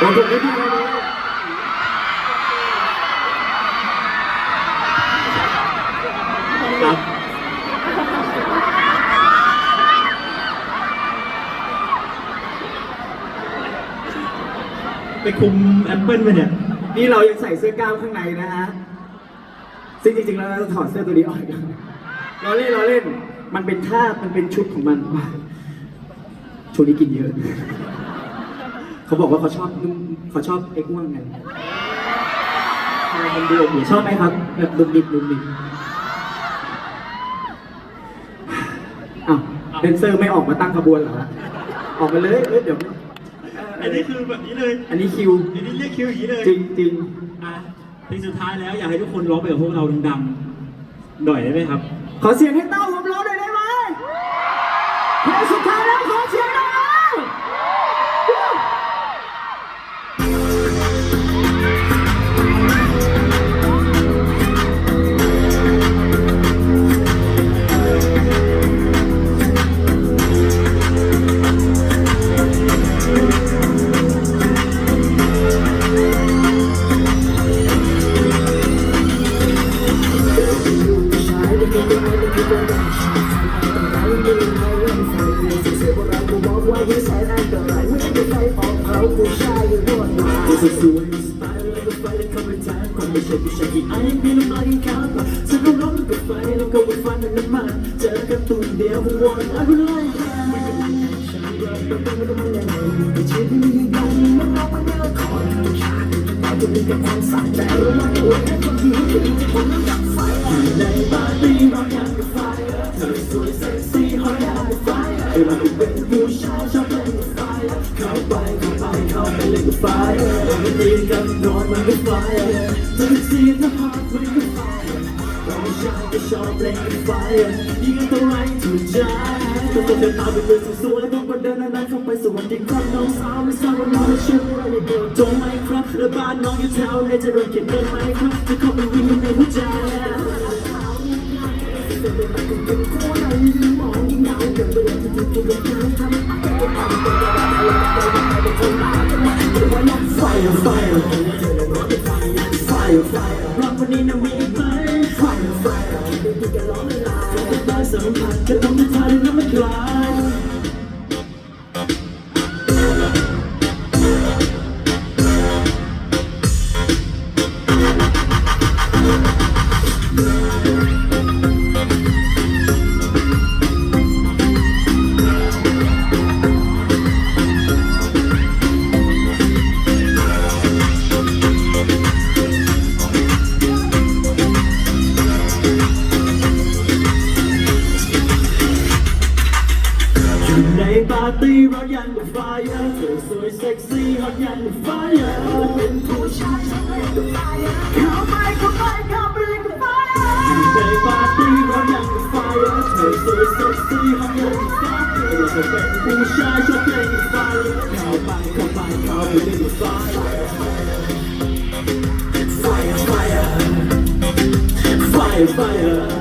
ไม่ดีเลยครับไปคุมแอปเปิลไปเนี่ย นี่เรายังใส่เสื้อกล้ามข้างในนะฮะ ซึ่งจริงๆแล้วเราจะถอดเสื้อตัวนี้ออกด้วเราเล่นเราเล่น มันเป็นท่า มันเป็นชุดของมันช่วงนี้กินเยอะ เขาบอกว่าเขาชอบนุ่มเขาชอบเอ็กซ์ว่างไงใช่มันดูอบอุ่นชอบไหมครับแบบดุมดิบดุมดิบอ้าวเดนเซอร์ไม่ออกมาตั้งขบวนเหรอฮะออกมาเลยเอ้ยเดี๋ยวอันนี้คือแบบนี้เลยอันนี้คิว อันนี้เรียกคิวอย่างนี้เลยจริงจริงอะเพลงสุดท้ายแล้วอยากให้ทุกคนร้องไปกับพวกเราดังๆหน่อยได้ไหมครับๆขอเสียงให้เต้าผมร้องหน่อยได้ไหมเพลงสุดท้ายแล้วขอเสียง หน่อยสวยสไตล์แล้วก็ไฟแล้วเข้าไปทางความไม่ใช่ผู้ชายที่ไอ้มีน้ำมันข้ามฉันก็ร้องกับไฟแล้วก็ไปฟันน้ำมันเจอกันตัวเดียววอนไอ้คนไรไม่ก็ไม่ใช่ฉันรักแต่ต้องไม่ต้องมาอย่างไรแต่ชีวิตมันยังมันน้องมันยังละครชาติแต่จะมีแต่ความสะใจ กับไฟเราเป็นผู้ชายชอบเล่นกับไฟเข้าไปเข้าไปเข้าไปเล่นกับไฟมันตีกันนอนมันก็ไฟเธอสีหน้าผากมันก็ไฟเราไม่ชอบก็ชอบเล่นกับไฟยิ่งเท่าไรถูกใจต้องต้องเดินตามไปเลยสวยๆต้องมาเดินนานๆเข้าไปสวัสดีครับน้องสาวไม่ทราบว่าน้องจะชื่ออะไราเดินตรงไหมครับและบ้านน้องอยู่แถวไหนจะเดินเก็บเงินไหมครับจะเข้าไปวิ่งในหัวใจ ไฟไฟรักวันนี้นะมีไหมไฟไฟดีกันร้อนเวลาได้สัมผัสจะทำให้อง เรายังกับไฟเธอสวยเซ็กซี่ฮอตยังกับไฟเป็นผู้ชายชอบเล่นกับไฟเข้าไปเข้าไปเข้าไปเล่นกับไฟอยู่ในปาร์ตี้เรายังกับไฟเธอสวยเซ็กซี่ฮอตยังกับไฟเราจะเป็นผู้ชายชอบเล่นกับไฟเข้าไปเข้าไปเข้าไปเล่นกับไฟ Fire, fire, fire,